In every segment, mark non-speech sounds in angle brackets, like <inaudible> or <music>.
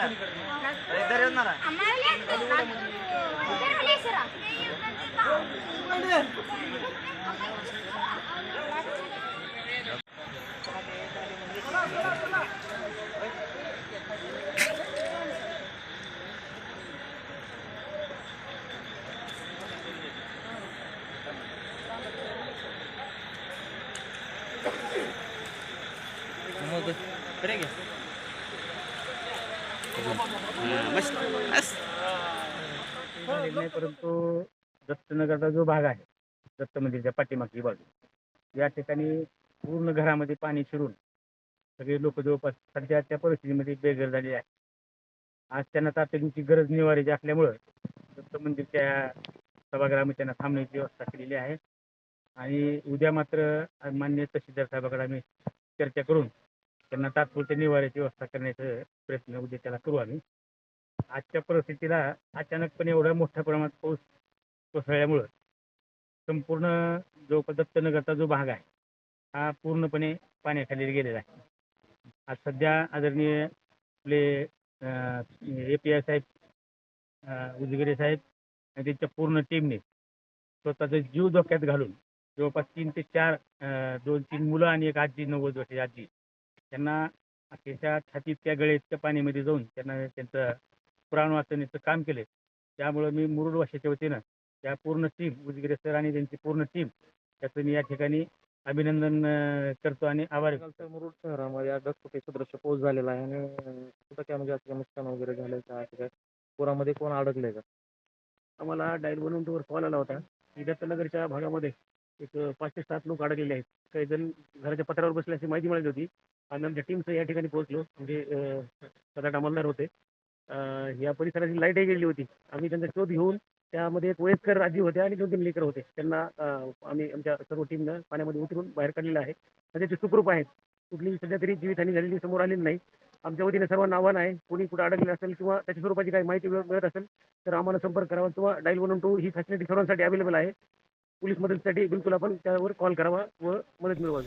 कळत होतं बाहेर कोणी नाही. परंतु दत्तनगरचा जो भाग आहे दत्त मंदिरच्या पाठीमागची बाजू या ठिकाणी पूर्ण घरामध्ये पाणी शिरून सगळे लोक जवळपास सध्या त्या परिस्थितीमध्ये बेघर झालेले आहे आज त्यांना तातडीची गरज निवारायची असल्यामुळं दत्त मंदिरच्या सभागृहामध्ये त्यांना थांबण्याची व्यवस्था केलेली आहे आणि उद्या मात्र मान्य तहसीलदार साहेबाकडे आम्ही चर्चा करून त्यांना तात्पुरत्या निवाऱ्याची व्यवस्था करण्याचा प्रयत्न उद्या त्याला करू आम्ही. आजच्या परिस्थितीला अचानकपणे एवढ्या मोठ्या प्रमाणात पाऊस कोसळल्यामुळं संपूर्ण जो दत्तनगरचा जो भाग आहे हा पूर्णपणे पाण्याखाली गेलेला आहे. आज सध्या आदरणीय आपले ए पी आय साहेब उजगिरे साहेब आणि त्यांच्या पूर्ण टीमने स्वतःचा जीव धोक्यात घालून जवळपास तीन ते चार दोन तीन मुलं आणि एक आजी नव्वद वर्षाची आजी त्यांना अक्षरशः छातीत त्या गळ्याच्या पाण्यामध्ये जाऊन त्यांना त्यांचं प्राण वाचवण्याचं काम केले त्यामुळं मी मुरुड वाशाच्या वतीनं या पूर्ण टीम उजगिरे सर आणि त्यांची पूर्ण टीम त्याचं मी या ठिकाणी अभिनंदन करतो आणि आभार मुरुड शहरामध्ये आज ढगफुटी सदृश्य पाऊस झालेला आहे आणि कुठं काय म्हणजे असं नुकसान वगैरे झालंय का? असं काय? पुरामध्ये कोण अडकलंय का? आम्हाला डायल बनवून टूवर कॉल आला होता. की दत्तनगरच्या भागामध्ये एक पाच ते सात लोक अडकलेले आहेत. काही जण घराच्या पत्रावर बसले अशी माहिती मिळाली होती. आम्ही आमच्या टीमचं या ठिकाणी पोहोचलो. म्हणजे सदाट अंमलदार होते. या परिसराची लाईटही गेली होती. आम्ही त्यांचा शोध घेऊन त्यामध्ये एक वयस्कर राजीव होते आणि दोन तीन लेकर होते. त्यांना आम्ही आमच्या सर्व टीमनं पाण्यामध्ये उतरून बाहेर काढलेलं आहे. सध्याचे सुखरूप आहेत. कुठलीही सध्या तरी जीवितहानी झालेली समोर आलेली नाही. आमच्या वतीने सर्वांना आव्हान आहे कोणी कुठं अडकले असेल किंवा त्याच्या स्वरूपाची काही माहिती मिळत असेल तर आम्हाला संपर्क करावा किंवा डाईल वन टू ही फॅसिलिटी सर्वांसाठी अवेलेबल आहे. पोलीस मदतीसाठी बिलकुल आपण त्यावर कॉल करावा व मदत मिळवावी.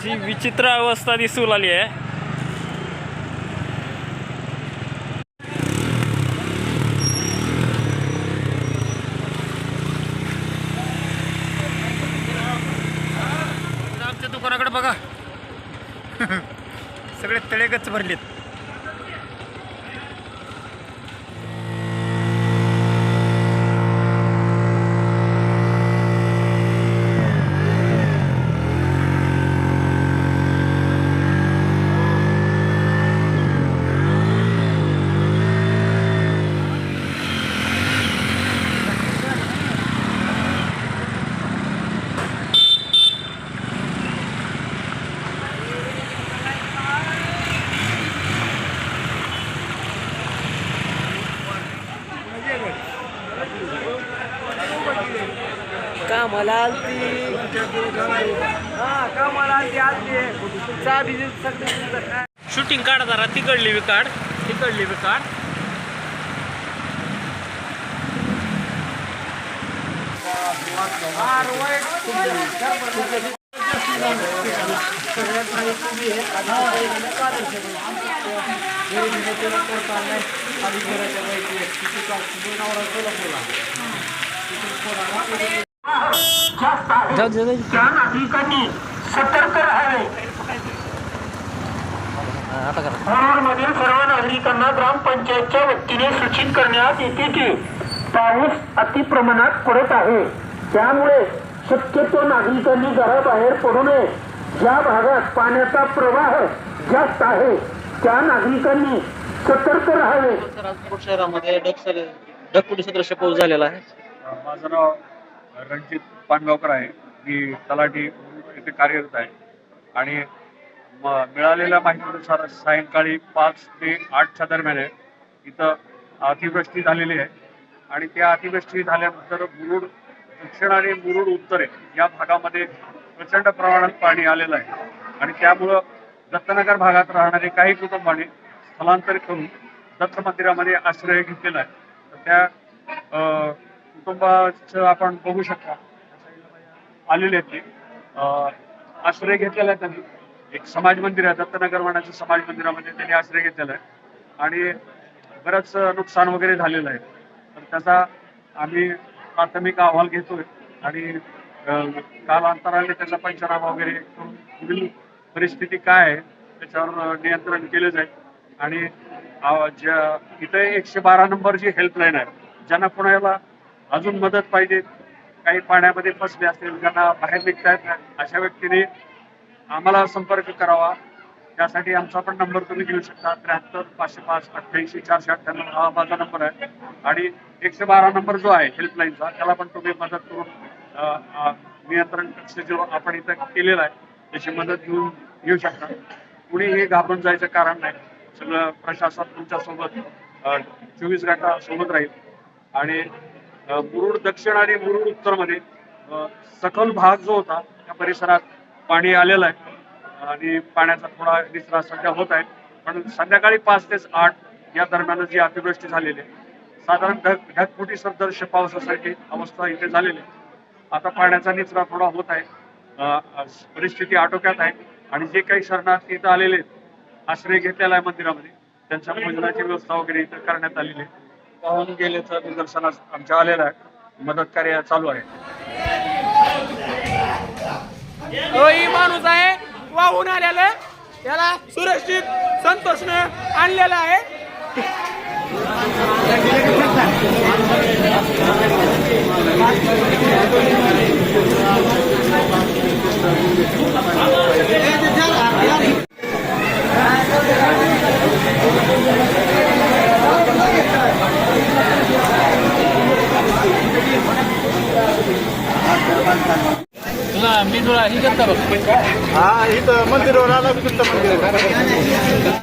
ची विचित्र अवस्था दिसू लागली आहे कोणाकडे बघा. <laughs> सगळे तळेगच भरलेत. भरलेत कामाला आलती. हा कामाला आलती? आलती चाबी सगळं शूटिंग काढ जरा. तिकडली बी काढ. तिकडली बी काढ. जाऊ जाऊ दे. त्या नागरिकांनी सतर्क राहावे. मधील सर्व नागरिकांना ग्रामपंचायतच्या वतीने सूचित करण्यात येते की पाऊस अतिप्रमाणात पडत आहे. त्यामुळे शक्यतो नागरिकांनी घराबाहेर पडू नये. ज्या भागात पाण्याचा प्रवाह जास्त आहे त्या नागरिकांनी सतर्क राहावे. शहरामध्ये सदृश्य पाऊस झालेला आहे. माझं नाव रणजित पानगावकर आहे. मी तलाठी इथे कार्यरत आहे. आणि मिळालेल्या माहितीनुसार सायंकाळी पाच ते आठच्या दरम्यान आहे, इथं अतिवृष्टी झालेली आहे. आणि त्या अतिवृष्टी झाल्यानंतर मुरुड दक्षिण आणि मुरुड उत्तर या भागामध्ये प्रचंड प्रमाणात पाणी आलेलं आहे. आणि त्यामुळं दत्तनगर भागात राहणारे काही कुटुंबाने स्थलांतर करून दत्त मंदिरामध्ये आश्रय घेतलेला आहे. तर त्या अं, कुटुंबाचं आपण बघू शकता. आलेले आहेत ते. आश्रय घेतलेला आहे त्यांनी. एक समाज मंदिर आहे दत्तनगर समाज मंदिरामध्ये त्यांनी आश्रय घेतलेला आहे. आणि बरंच नुकसान वगैरे झालेलं आहे. तर त्याचा आम्ही प्राथमिक अहवाल घेतोय. आणि काल अंतराने त्याचा पंचनामा वगैरे करून पुढील परिस्थिती काय आहे त्याच्यावर नियंत्रण केलं जाईल आणि इथे एकशे बारा नंबर जी हेल्पलाईन आहे ज्यांना कोणाला अजून मदत पाहिजे. काही पाण्यामध्ये फसले असतील ज्यांना बाहेर निघतायत नाही. अशा व्यक्तीने आम्हाला संपर्क करावा. त्यासाठी आमचा पण नंबर तुम्ही घेऊ शकता. त्र्याहत्तर पाचशे पाच अठ्ठ्याऐंशी चारशे अठ्ठ्याण्णव हा माझा नंबर आहे. आणि एकशे बारा नंबर जो आहे हेल्पलाईनचा त्याला पण तुम्ही मदत करून नियंत्रण कक्ष जो आपण इथं केलेला आहे त्याची मदत घेऊन घेऊ शकता. कुणीही घाबरून जायचं कारण नाही. सगळं प्रशासन तुमच्यासोबत चोवीस घंटा सोबत राहील. आणि मुरुड दक्षिण आणि मुरुड उत्तरमध्ये सखल भाग जो होता त्या परिसरात पाणी आलेलं आहे. आणि पाण्याचा थोडा निचरा सध्या होत आहे. पण संध्याकाळी पाच ते आठ या दरम्यान जी अतिवृष्टी झालेली आहे. साधारण ढग ढगफुटी सदृश पावसासारखी अवस्था इथे झालेली आहे. आता पाण्याचा निचरा थोडा होत आहे. परिस्थिती आटोक्यात आहे. आणि जे काही शरणार्थी इथं आलेले आहेत आश्रय घेतलेला आहे मंदिरामध्ये त्यांच्या भोजनाची व्यवस्था वगैरे इथं करण्यात आलेली आहे. पाहून गेल्याचं निदर्शनास आमच्या आलेलं आहे मदत कार्य चालू आहे. ही माणूस आहे वाहून आलेलं त्याला सुरक्षित संतोषनं आणलेलं आहे मी तुला बघ. हा इथं मंदिरावर आला दत्त मंदिर.